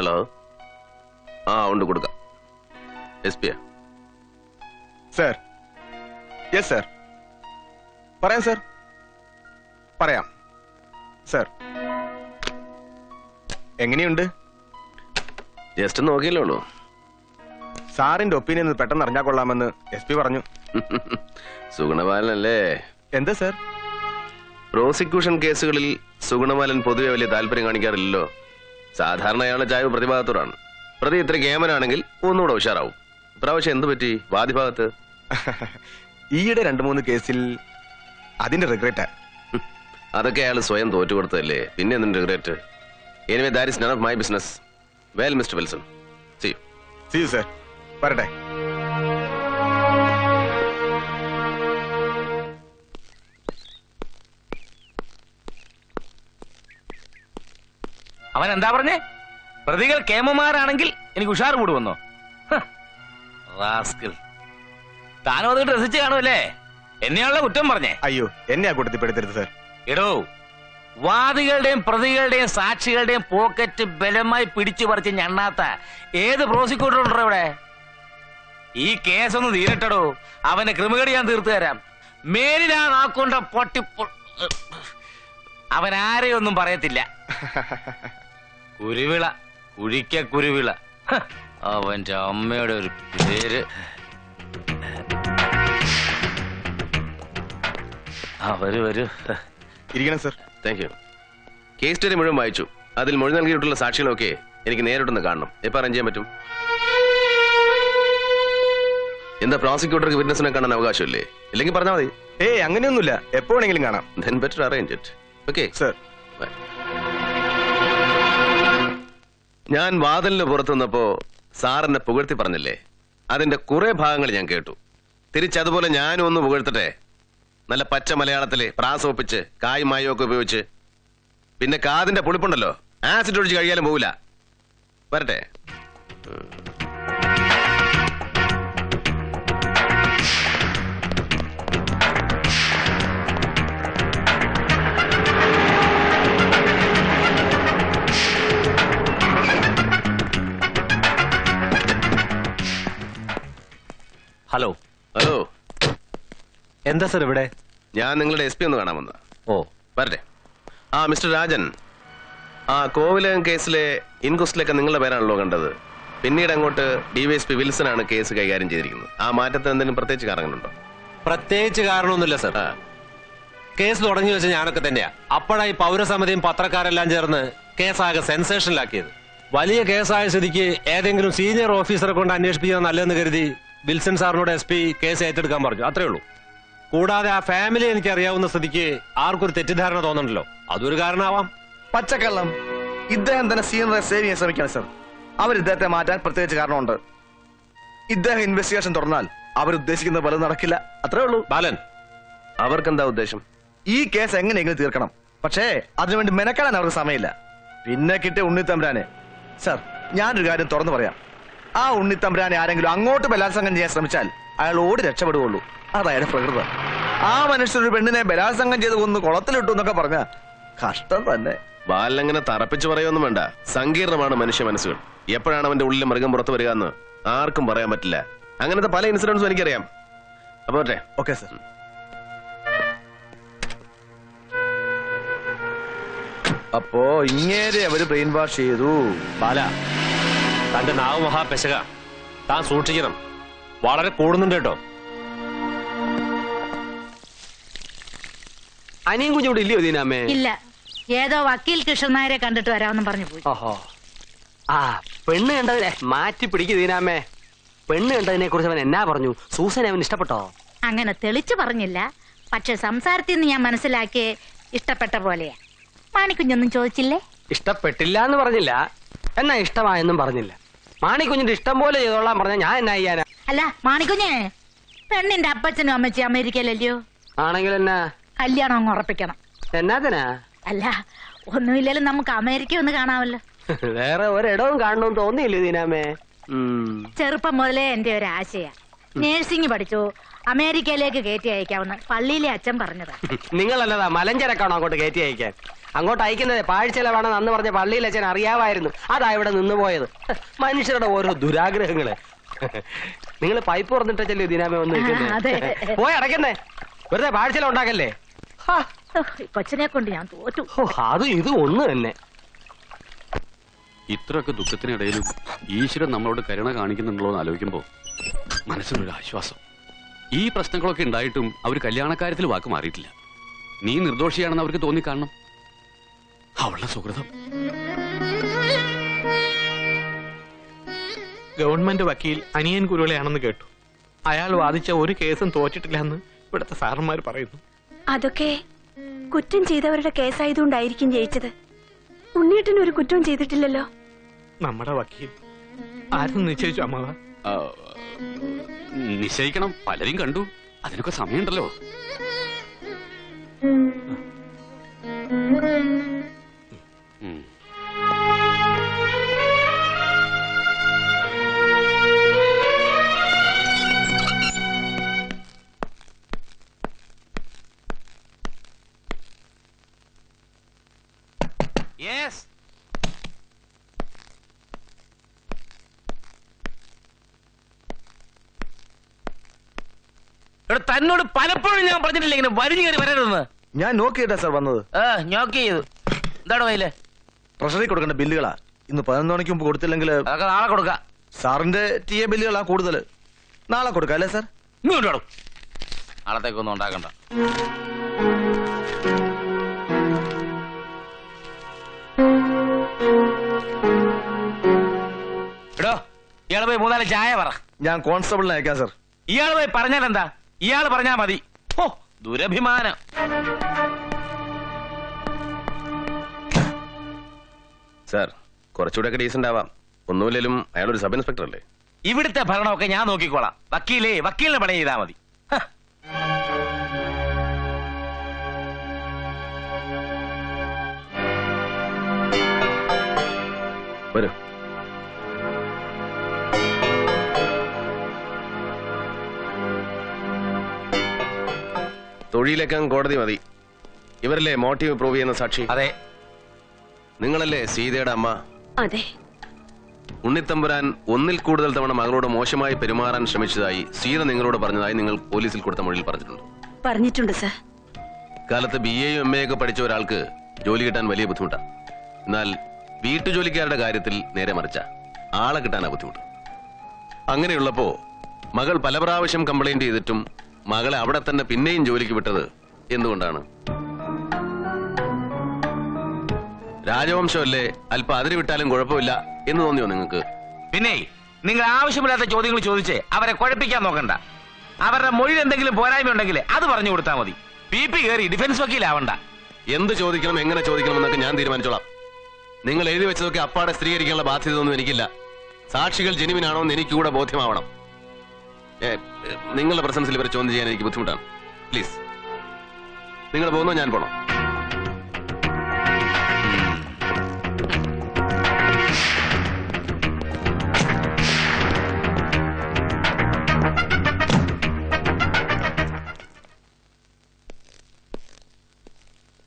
Hello. ആ ഉണ്ട് കൊടുക്കാം. എസ് പിയാ സർ. Yes sir. പറയാം സർ. പറയാം. സർ. എങ്ങനെയുണ്ട്? ജസ്റ്റ് നോക്കിയല്ലേ ഉള്ളൂ. സാറിന്റെ ഒപ്പീനിയൻ പെട്ടെന്ന് അറിഞ്ഞാൽ കൊള്ളാമെന്ന് എസ് പി പറഞ്ഞു. സുഗുണബാലനല്ലേ എന്താ സർ? പ്രോസിക്യൂഷൻ കേസുകളിൽ സുഗുണബാലൻ പൊതുവെ വലിയ താല്പര്യം കാണിക്കാറില്ലല്ലോ. സാധാരണ അയാളുടെ ചായ്വ് പ്രതിഭാഗത്തോടാണ് പ്രതി ഇത്ര കേമനാണെങ്കിൽ ഒന്നുകൂടെ ഉഷാറാവും. ഇപ്രാവശ്യം എന്ത് പറ്റി? വാദിഭാഗത്ത്? ഈയിടെ രണ്ട് മൂന്ന് കേസിൽ അതിന്റെ റിഗ്രറ്റ് അതൊക്കെ അയാൾ സ്വയം തോറ്റു കൊടുത്തതല്ലേ പിന്നെ എന്തിന്റെ regret anyway that is none of my business well mister Wilson C C sir വരട്ടെ. അവൻ എന്താ പറഞ്ഞേ? പ്രതികൾ കേമമാരാണെങ്കിൽ എനിക്ക് ഉഷാർ കൂടുവന്നോ വന്നോ റാസ്കിൽ. താനും അത് രസിച്ച് കാണുമല്ലേ എന്നെയാണല്ലോ കുറ്റം പറഞ്ഞേ. അയ്യോ എന്നെ ആ കൂട്ടത്തിൽ പെടുത്തരുത് സർ. എടോ വാദികളുടെയും പ്രതികളുടെയും സാക്ഷികളുടെയും പോക്കറ്റ് ബലമായി പിടിച്ചു പറിച്ച് ഞണ്ണാത്ത ഏത് പ്രോസിക്യൂട്ടർ ഉണ്ടോ ഇവിടെ? ഈ കേസൊന്ന് തീരട്ടടോ. അവന്റെ ക്രിമികടി ഞാൻ തീർത്തു തരാം. മേലിലാ നാക്കൊണ്ട പൊട്ടി അവൻ ആരെയൊന്നും പറയത്തില്ല. കുരുവിള കുഴിക്ക കുരുവിള. അവന്റെ അമ്മയുടെ ഒരു പേര്. അവർ വരൂ ഇരിക്കണം sir. Thank you case study മുഴുവൻ വായിച്ചു. അതിൽ മൊഴി നൽകിയിട്ടുള്ള സാക്ഷികളൊക്കെ എനിക്ക് നേരിട്ടൊന്ന് കാണണം. എപ്പോൾ അറേഞ്ച് ചെയ്യാൻ പറ്റും? എന്താ പ്രോസിക്യൂട്ടർക്ക് വിറ്റ്നസിനെ കാണാൻ അവകാശമില്ലേ? ഇല്ലെങ്കിൽ പറഞ്ഞാൽ മതി. ഏയ് അങ്ങനെയൊന്നുമില്ല. എപ്പോഴെങ്കിലും വേണമെങ്കിലും കാണാം. Then better arrange it okay sir. ഞാൻ വാതിലിന് പുറത്തു നിന്നപ്പോ സാറിനെ പുകഴ്ത്തി പറഞ്ഞില്ലേ? അതിന്റെ കുറെ ഭാഗങ്ങൾ ഞാൻ കേട്ടു. തിരിച്ചതുപോലെ ഞാനും ഒന്ന് പുകഴ്ത്തട്ടെ? നല്ല പച്ച മലയാളത്തിൽ പ്രാസോപ്പിച്ച് കായ് മായൊക്കെ ഉപയോഗിച്ച്. പിന്നെ കാതിന്റെ പുളിപ്പുണ്ടല്ലോ? ആസിഡ് ഒഴിച്ച് കഴിയാലും പോവില്ല. വരട്ടെ. ഹലോ. ഹലോ. എന്താ സാർ ഇവിടെ? ഞാൻ നിങ്ങളുടെ എസ് പി ഒന്ന് കാണാൻ വന്ന ഓ. വരട്ടെ. ആ മിസ്റ്റർ രാജൻ. ആ കോവിലകം കേസിലെ ഇൻക്വസ്റ്റിലൊക്കെ നിങ്ങളുടെ പേരാണല്ലോ കണ്ടത്. പിന്നീട് അങ്ങോട്ട് ഡിവൈഎസ്പി വിൽസൺ ആണ് കേസ് കൈകാര്യം ചെയ്തിരിക്കുന്നത്. ആ മാറ്റത്തിന് എന്തെങ്കിലും പ്രത്യേകിച്ച് കാരണങ്ങളുണ്ടോ? പ്രത്യേകിച്ച് കാരണമൊന്നുമില്ല സർ. കേസ് തുടങ്ങി വെച്ച ഞാനൊക്കെ തന്നെയാ. അപ്പോഴായി പൗരസമിതിയും പത്രക്കാരെല്ലാം ചേർന്ന് കേസാകെ സെൻസേഷനിലാക്കിയത് വലിയ കേസായ സ്ഥിതിക്ക് ഏതെങ്കിലും സീനിയർ ഓഫീസറെ കൊണ്ട് അന്വേഷിപ്പിക്കുന്നത് നല്ലതെന്ന് കരുതി വിൽസൺ സാറിനോട് എസ് പി കേസ് ഏറ്റെടുക്കാൻ പറഞ്ഞു. അത്രേ ഉള്ളൂ. കൂടാതെ ആ ഫാമിലി എനിക്ക് അറിയാവുന്ന സ്ഥിതിക്ക് ആർക്കൊരു തെറ്റിദ്ധാരണ തോന്നണ്ടല്ലോ അതൊരു കാരണമാവാം. പച്ചക്കള്ളം. ഇദ്ദേഹം തന്നെ സീനിയർ സേവ് ചെയ്യാൻ ശ്രമിക്കണം സർ. അവർ ഇദ്ദേഹത്തെ മാറ്റാൻ പ്രത്യേകിച്ച് കാരണമുണ്ട്. ഇദ്ദേഹം ഇൻവെസ്റ്റിഗേഷൻ തുറന്നാൽ അവരുദ്ദേശിക്കുന്ന പോലെ നടക്കില്ല. അത്രേ ഉള്ളൂ. ബാലൻ. അവർക്കെന്താ ഉദ്ദേശം? ഈ കേസ് എങ്ങനെയെങ്കിലും തീർക്കണം. പക്ഷേ അതിനുവേണ്ടി മെനക്കെടാൻ അവർക്ക് സമയമില്ല. പിന്നെ കിട്ടിയ ഉണ്ണിത്തമ്പുരാനെ സർ ഞാനൊരു കാര്യം തുറന്നു പറയാം. ആ ഉണ്ണിത്തമ്പുരാനെ ആരെങ്കിലും അങ്ങോട്ട് ബലാത്സംഗം ചെയ്യാൻ ശ്രമിച്ചാൽ അയാൾ ഓടി രക്ഷപ്പെടുകയുള്ളൂ. അതായത് പ്രകൃതം ആ മനുഷ്യർ ഒരു പെണ്ണിനെ ബലാത്സംഗം ചെയ്ത് കൊന്ന് കുളത്തിലിട്ടു എന്നൊക്കെ പറഞ്ഞ കഷ്ടം തന്നെ. ബാലനങ്ങനെ തറപ്പിച്ചു പറയൊന്നും വേണ്ട. സങ്കീർണമാണ് മനുഷ്യ മനസ്സുകൾ. എപ്പോഴാണ് അവന്റെ ഉള്ളിൽ മൃഗം പുറത്തു വരിക എന്ന് ആർക്കും പറയാൻ പറ്റില്ല. അങ്ങനത്തെ പല ഇൻസിഡൻസും എനിക്കറിയാം. അപ്പൊ ഓക്കെ സർ. അപ്പോ ഇങ്ങേരെ അവർ ബ്രെയിൻ വാഷ് ചെയ്തു. ബാല. തന്റെ നാവ് മഹാപെശക താൻ സൂക്ഷിക്കണം. വളരെ കൂടുന്നുണ്ട് കേട്ടോ. അനിയും കുഞ്ഞു ഇവിടെ ഇല്ലയോ ദീനാമേ ഇല്ല. ഏതോ വക്കീൽ കൃഷ്ണൻ നായരെ കണ്ടിട്ട് വരാമെന്ന് പറഞ്ഞു പോയി. ഓഹോ. ആ പെണ്ണ് കണ്ടതിനെ മാറ്റി പിടിക്കു ദീനാമേ പെണ്ണ് കണ്ടതിനെ കുറിച്ച് അവൻ എന്നാ പറഞ്ഞു? സൂസനെ അവൻ ഇഷ്ടപ്പെട്ടോ? അങ്ങനെ തെളിച്ചു പറഞ്ഞില്ല. പക്ഷെ സംസാരത്തിൽ നിന്ന് ഞാൻ മനസ്സിലാക്കിയേ ഇഷ്ടപ്പെട്ട പോലെയാ. മാണിക്കുഞ്ഞൊന്നും ചോദിച്ചില്ലേ? ഇഷ്ടപ്പെട്ടില്ല എന്ന് പറഞ്ഞില്ല. എന്നാ ഇഷ്ടമായെന്നും പറഞ്ഞില്ല. മാണിക്കുഞ്ഞിന്റെ ഇഷ്ടം പോലെ ചെയ്തോളാൻ പറഞ്ഞ ഞാൻ എന്നാ ചെയ്യാനാ? അല്ല മാണിക്കുഞ്ഞേ പെണ്ണിന്റെ അപ്പച്ചനും അമ്മച്ചും അമേരിക്കയിലല്ലയോ? ആണെങ്കിൽ എന്നാ? കല്യാണം അങ്ങ് ഉറപ്പിക്കണം. എന്നാത്തിനാ അല്ല ഒന്നുമില്ലാലും നമുക്ക് അമേരിക്ക ഒന്ന് കാണാമല്ലോ. വേറെ ഒരിടവും കാണണമെന്ന് തോന്നിയില്ലേ ഉം. ചെറുപ്പം മുതലേ എന്റെ ഒരു ആശയാ. നേഴ്സിംഗ് പഠിച്ചു. അമേരിക്കയിലേക്ക് കയറ്റി അയക്കാവുന്ന പള്ളിയിലെ അച്ഛൻ പറഞ്ഞതാ. നിങ്ങളല്ലതാ മലഞ്ചരക്കാണോ അങ്ങോട്ട് കയറ്റി അയക്കാൻ? അങ്ങോട്ട് അയക്കുന്നത് പാഴ്ചെലവാണെന്ന് അന്ന് പറഞ്ഞ പള്ളിയിൽ അച്ഛൻ അറിയാമായിരുന്നു അതാ ഇവിടെ നിന്ന് പോയത്. മനുഷ്യരുടെ ഓരോ ദുരാഗ്രഹങ്ങൾ. നിങ്ങൾ പൈപ്പ് തുറന്നിട്ടല്ലേ ദിനാമേ വന്ന്. പോയി അടയ്ക്കുന്നേ. വെറുതെ പാഴ്ചല ഉണ്ടാക്കല്ലേ കൊച്ചിനെ കൊണ്ട് ഞാൻ തോറ്റു. അത് ഇത് ഒന്ന് തന്നെ. ഇത്രയൊക്കെ ദുഃഖത്തിനിടയിലും ഈശ്വരൻ നമ്മളോട് കരുണ കാണിക്കുന്നുണ്ടല്ലോ എന്ന് ആലോചിക്കുമ്പോൾ മനസ്സിനൊരു ആശ്വാസം. ഈ പ്രശ്നങ്ങളൊക്കെ ഉണ്ടായിട്ടും അവർ കല്യാണക്കാര്യത്തിൽ വാക്ക് മാറിയിട്ടില്ല. നീ നിർദോഷിയാണെന്ന് അവർക്ക് തോന്നിക്കാണണം. അവളുടെ സുഹൃതം. ഗവൺമെന്റ് വക്കീൽ അനിയൻ കുരുളയാണെന്ന് കേട്ടു. അയാൾ വാദിച്ച ഒരു കേസും തോറ്റിട്ടില്ല എന്ന് ഇവിടുത്തെ സാറന്മാർ പറയുന്നു. അതൊക്കെ കുറ്റം ചെയ്തവരുടെ കേസായതുകൊണ്ടായിരിക്കും ജയിച്ചത്. ഉണ്ണിയേട്ടൻ ഒരു കുറ്റവും ചെയ്തിട്ടില്ലല്ലോ. നമ്മുടെ വക്കീൽ. ആരും നിശ്ചയിച്ചു അമ്മാവ. ആ, നിശ്ചയിക്കണം. പലരും കണ്ടു. അതിനൊക്കെ സമയമുണ്ടല്ലോ. ഉം. എടാ തന്നോട് പലപ്പോഴും ഞാൻ പറഞ്ഞിട്ടില്ല ഇങ്ങനെ വരിഞ്ഞു കയറി വരരുതെന്ന്. ഞാൻ നോക്കിയിട്ടാ സാർ വന്നത്. ആ ഞോക്ക് ചെയ്തു. എന്താണ് കയ്യിൽ. ട്രഷറി കൊടുക്കേണ്ട ബില്ലുകളാ. ഇന്ന് പതിനൊന്ന് മണിക്ക് മുമ്പ് കൊടുത്തില്ലെങ്കിൽ അതൊക്കെ നാളെ കൊടുക്ക. സാറിന്റെ ടി എ ബില്ലുകളാ കൂടുതൽ. നാളെ കൊടുക്കാം അല്ലേ സാർ? ഇങ്ങോട്ടും നാളത്തേക്കൊന്നും ഉണ്ടാക്കണ്ട. എടോ ഇയാൾ പോയി മൂന്നാൽ ചായ പറ. ഞാൻ കോൺസ്റ്റബിളിനെ അയക്കാം സർ. ഇയാൾ പോയി പറഞ്ഞാൽ എന്താ ഇയാൾ പറഞ്ഞാ മതി. ഓ ദുരഭിമാനം. സാർ കുറച്ചുകൂടെ ഡീസന്റ് ആവാം. ഒന്നുമില്ലേലും അയാളൊരു സബ് ഇൻസ്പെക്ടർ അല്ലേ? ഇവിടുത്തെ ഭരണമൊക്കെ ഞാൻ നോക്കിക്കോളാം. വക്കീലേ വക്കീലിനെ പണി ചെയ്താൽ മതി. വരൂ. തൊഴിലേക്കാൻ കോടതി മതി. ഇവരല്ലേ മോട്ടീവ് പ്രൂവ് ചെയ്യുന്ന സാക്ഷി? അതെ. നിങ്ങളല്ലേ സീതയുടെ അമ്മ? അതെ. ഉണ്ണിത്തമ്പുരാൻ ഒന്നിൽ കൂടുതൽ തവണ മകളോട് മോശമായി പെരുമാറാൻ ശ്രമിച്ചതായി സീത നിങ്ങളോട് പറഞ്ഞതായി നിങ്ങൾ പോലീസിൽ കൊടുത്ത മൊഴിയിൽ പറഞ്ഞിട്ടുണ്ട്. പറഞ്ഞിട്ടുണ്ട് സർ. കാലത്ത് ബി എയും എം എ ഒക്കെ പഠിച്ച ഒരാൾക്ക് ജോലി കിട്ടാൻ വലിയ ബുദ്ധിമുട്ടാണ് എന്നാൽ വീട്ടുജോലിക്കാരുടെ കാര്യത്തിൽ നേരെ മറിച്ച ആളെ കിട്ടാനാ ബുദ്ധിമുട്ട്. അങ്ങനെയുള്ളപ്പോ മകൾ പല പ്രാവശ്യം കംപ്ലൈന്റ് ചെയ്തിട്ടും മകളെ അവിടെ തന്നെ പിന്നെയും ജോലിക്ക് വിട്ടത് എന്തുകൊണ്ടാണ്? രാജവംശമല്ലേ? അല്പം അതിരി വിട്ടാലും കുഴപ്പമില്ല എന്ന് തോന്നിയോ നിങ്ങൾക്ക്? പിന്നെ നിങ്ങൾ ആവശ്യമില്ലാത്ത ചോദ്യങ്ങൾ ചോദിച്ച് അവരെ കുഴപ്പിക്കാൻ നോക്കണ്ട. അവരുടെ മൊഴി എന്തെങ്കിലും പോരായ്മ ഉണ്ടെങ്കിൽ അത് പറഞ്ഞു കൊടുത്താൽ മതി. പി പി കയറി ഡിഫൻസ് വക്കീലാവണ്ട എന്ത് ചോദിക്കണം എങ്ങനെ ചോദിക്കണം എന്നൊക്കെ ഞാൻ തീരുമാനിച്ചോളാം. നിങ്ങൾ എഴുതി വെച്ചതൊക്കെ അപ്പാടെ സ്ഥിരീകരിക്കാനുള്ള ബാധ്യത ഒന്നും എനിക്കില്ല. സാക്ഷികൾ ജെനുവിനാണോ എന്ന് എനിക്കൂടെ ബോധ്യമാവണം. നിങ്ങളുടെ പ്രസൻസിൽ ഇവരെ ചോദ്യം ചെയ്യാൻ എനിക്ക് ബുദ്ധിമുട്ടാണ്. പ്ലീസ് നിങ്ങൾ പോകുന്നോ ഞാൻ പോണോ?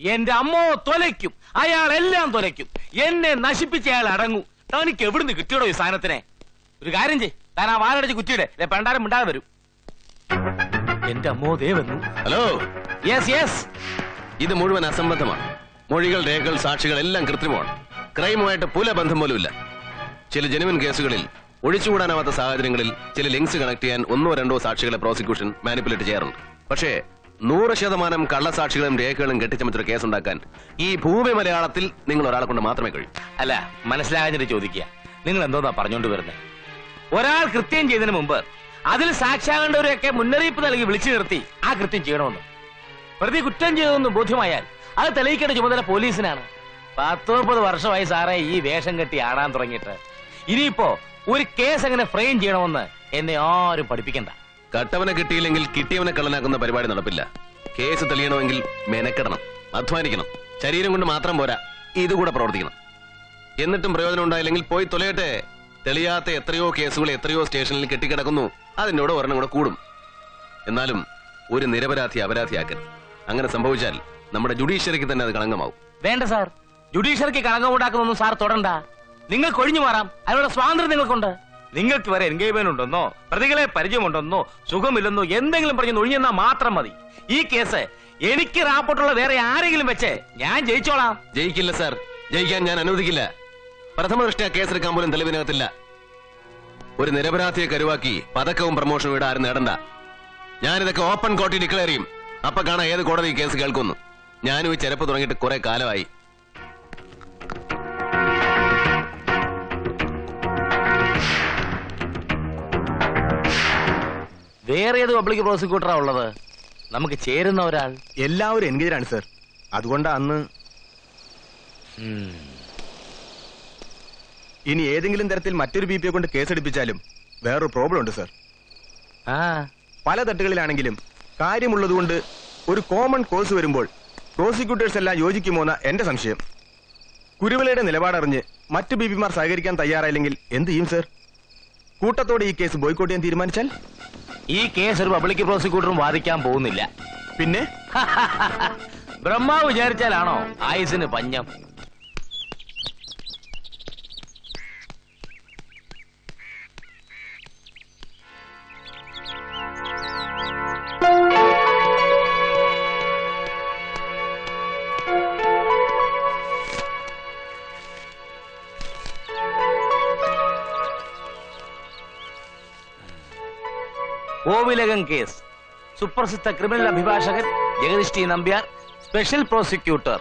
എന്റെ അമ്മോ തൊലയ്ക്കും. അയാൾ എല്ലാം തൊലയ്ക്കും. എന്നെ നശിപ്പിച്ച അയാൾ അടങ്ങൂ. തനിക്ക് എവിടുന്ന് കിട്ടിയോടോ ഈ സാധനത്തിനെ? ഒരു കാര്യം ചെയ് താൻ ആ വാലടച്ച് കുറ്റിയുടെ പണ്ടാരം മിണ്ടാതെ വരും. എന്റെ അമ്മോ ദേ വന്നു. ഹലോ. യെസ് യെസ് ഇത് മുഴുവൻ അസംബന്ധമാണ്. മൊഴികൾ രേഖകൾ സാക്ഷികൾ എല്ലാം കൃത്രിമമാണ്. ക്രൈമുമായിട്ട് പുല ബന്ധം പോലുമില്ല. ചില ജനുവൻ കേസുകളിൽ ഒഴിച്ചുകൂടാനാവാത്ത സാഹചര്യങ്ങളിൽ ചില ലിങ്ക്സ് കണക്ട് ചെയ്യാൻ ഒന്നോ രണ്ടോ സാക്ഷികളെ പ്രോസിക്യൂഷൻ മാനിപ്പുലേറ്റ് ചെയ്യാറുണ്ട്. പക്ഷേ നൂറ് ശതമാനം കള്ളസാക്ഷികളും രേഖകളും കെട്ടിച്ചമച്ചൊരു കേസുണ്ടാക്കാൻ ഈ ഭൂമി മലയാളത്തിൽ നിങ്ങൾ ഒരാളെ കൊണ്ട് മാത്രമേ കഴിയൂ. അല്ല മനസ്സിലാകാഞ്ഞിട്ട് ചോദിക്കുക. നിങ്ങൾ എന്തോന്നാ പറഞ്ഞോണ്ട് വരുന്നത് ഒരാൾ കൃത്യം ചെയ്തതിന് മുമ്പ് അതിൽ സാക്ഷിയാകേണ്ടവരെയൊക്കെ മുന്നറിയിപ്പ് നൽകി വിളിച്ചു നിർത്തി ആ കൃത്യം ചെയ്യണമെന്ന്. പ്രതി കുറ്റം ചെയ്തതെന്ന് ബോധ്യമായാൽ അത് തെളിയിക്കേണ്ട ചുമതല പോലീസിനാണ്. പത്ത് മുപ്പത് വർഷമായി സാറേ ഈ വേഷം കെട്ടി ആടാൻ തുടങ്ങിയിട്ട്. ഇനിയിപ്പോ ഒരു കേസ് എങ്ങനെ ഫ്രെയിം ചെയ്യണമെന്ന് എന്നെ ആരും പഠിപ്പിക്കണ്ട. കട്ടവനെ കിട്ടിയില്ലെങ്കിൽ കിട്ടിയവനെ കള്ളനാക്കുന്ന പരിപാടി നടപ്പില്ല. കേസ് തെളിയണമെങ്കിൽ മെനക്കെടണം അധ്വാനിക്കണം. ശരീരം കൊണ്ട് മാത്രം പോരാ ഇതുകൂടെ പ്രവർത്തിക്കണം. എന്നിട്ടും പ്രയോജനം ഉണ്ടായില്ലെങ്കിൽ പോയി തൊലയട്ടെ. തെളിയാത്ത എത്രയോ കേസുകൾ എത്രയോ സ്റ്റേഷനിൽ കെട്ടിക്കിടക്കുന്നു. അതിനോട് ഒരെണ്ണം കൂടെ കൂടും. എന്നാലും ഒരു നിരപരാധി അപരാധിയാക്കരുത്. അങ്ങനെ സംഭവിച്ചാൽ നമ്മുടെ ജുഡീഷ്യറിക്ക് തന്നെ അത് കളങ്കമാവും. വേണ്ട സാർ. ജുഡീഷ്യറിക്ക് കളങ്കമുണ്ടാക്കുന്നൊന്നും സാർ തുടണ്ട. നിങ്ങൾക്ക് ഒഴിഞ്ഞു മാറാം. അതിനുള്ള സ്വാതന്ത്ര്യം നിങ്ങൾക്കുണ്ട്. നിങ്ങൾക്ക് വരെ എൻഗേജ്മെന്റ് ഉണ്ടെന്നോ പ്രതികളെ പരിചയമുണ്ടെന്നോ സുഖമില്ലെന്നോ എന്തെങ്കിലും പറഞ്ഞ് ഒഴിഞ്ഞെന്നാ മാത്രം മതി. ഈ കേസ് എനിക്ക് റാപ്പോർട്ടുള്ള വേറെ ആരെങ്കിലും വെച്ച് ഞാൻ ജയിച്ചോളാം. ജയിക്കില്ല സാർ. ജയിക്കാൻ ഞാൻ അനുവദിക്കില്ല. പ്രഥമ ദൃഷ്ടിയാ കേസെടുക്കാൻ പോലും തെളിവിനകത്തില്ല. ഒരു നിരപരാധിയെ കരുവാക്കി പതക്കവും പ്രമോഷനും ഇവിടെ ആരും നേടണ്ട. ഞാനിതൊക്കെ ഓപ്പൺ കോർട്ടിൽ ഡിക്ലെയർ ചെയ്യും. അപ്പൊ കാണാൻ ഏത് കോടതി കേസ് കേൾക്കുന്നു. ഞാനും ഈ ചെരപ്പ് തുടങ്ങിയിട്ട് കുറെ കാലമായി. വേറെ ഏത് പബ്ലിക് പ്രോസിക്യൂട്ടറാ ഉള്ളത്? നമുക്ക് ചേരുന്ന ഒരാൾ. എല്ലാവരും എൻഗേജ് ആണ് സർ. അതുകൊണ്ട് അന്ന് ഇനി ഏതെങ്കിലും തരത്തിൽ മറ്റൊരു ബി പിയെ കൊണ്ട് കേസെടുപ്പിച്ചാലും വേറൊരു പ്രോബ്ലം ഉണ്ട് സർ ആ. പല തട്ടുകളിലാണെങ്കിലും കാര്യമുള്ളതുകൊണ്ട് ഒരു കോമൺ കോഴ്സ് വരുമ്പോൾ പ്രോസിക്യൂട്ടേഴ്സ് എല്ലാം യോജിക്കുമോന്ന എന്റെ സംശയം. കുരുവിളയുടെ നിലപാടറിഞ്ഞ് മറ്റു ബി പിമാർ സഹകരിക്കാൻ തയ്യാറായില്ലെങ്കിൽ എന്ത് ചെയ്യും സർ കൂട്ടത്തോടെ ഈ കേസ് ബോയ്ക്കോട്ട് ചെയ്യാൻ തീരുമാനിച്ചാൽ? ഈ കേസ് ഒരു പബ്ലിക് പ്രോസിക്യൂട്ടറും വാദിക്കാൻ പോകുന്നില്ല. പിന്നെ? ബ്രഹ്മാവ് വിചാരിച്ചാലാണോ ആയുസിന് പഞ്ഞം? കോവിലകം കേസ്. സുപ്രസിദ്ധ ക്രിമിനൽ അഭിഭാഷകൻ Jagadish Nambiar special prosecutor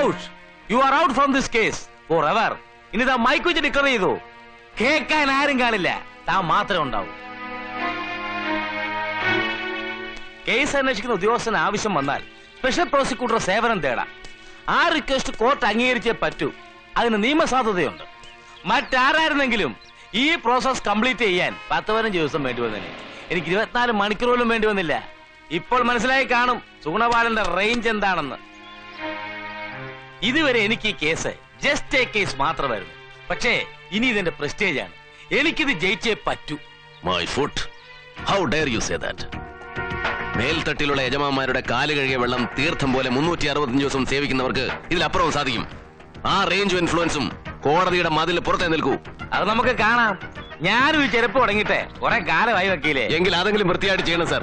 out you are out from this case forever ഇനി താ മൈക്ക് വെച്ച് ഡിക്ലർ ചെയ്തു. കേൾക്കാൻ ആരും കാണില്ല. താൻ മാത്രമേ ഉണ്ടാവൂ. കേസ് അന്വേഷിക്കുന്ന ഉദ്യോഗസ്ഥന് ആവശ്യം വന്നാൽ സ്പെഷ്യൽ പ്രോസിക്യൂട്ടർ സേവനം തേടാം. ആ റിക്വസ്റ്റ് കോർട്ട് അംഗീകരിച്ചേ പറ്റൂ. അതിന് നിയമസാധുതയുണ്ട്. മറ്റാരായിരുന്നെങ്കിലും ഈ പ്രോസസ് കംപ്ലീറ്റ് ചെയ്യാൻ പത്ത് പതിനഞ്ച് ദിവസം വേണ്ടി വന്നേനെ. എനിക്ക് ഇരുപത്തിനാല് മണിക്കൂർ പോലും വേണ്ടി വന്നില്ല. ഇപ്പോൾ മനസ്സിലായി കാണും സുഗുണപാലന്റെ റേഞ്ച് എന്താണെന്ന്. ഇതുവരെ എനിക്ക് ഈ കേസ് ജസ്റ്റ് എ കേസ് മാത്രമായിരുന്നു. പക്ഷേ ഇനി ഇതിന്റെ പ്രസ്റ്റേജ് ആണ്. എനിക്കിത് ജയിച്ചേ പറ്റൂ. My foot how dare you say that മേൽത്തട്ടിലുള്ള യജമാന്മാരുടെ കാൽ കഴുകിയ വെള്ളം തീർത്ഥം പോലെ മുന്നൂറ്റി അറുപത്തഞ്ച് ദിവസം സേവിക്കുന്നവർക്ക് ഇതിലപ്പുറവും സാധിക്കും. ആ റേഞ്ചും ഇൻഫ്ലുവൻസും കോടതിയുടെ മതിൽ പുറത്തേ നിൽക്കൂ. അത് നമുക്ക് കാണാം. ഞാനും ഈ ചെരുപ്പ് തുടങ്ങിട്ടെ കുറെ കാലമായി വക്കീലേ. എങ്കിൽ അതെങ്കിലും വൃത്തിയായിട്ട് ചെയ്യണം സാർ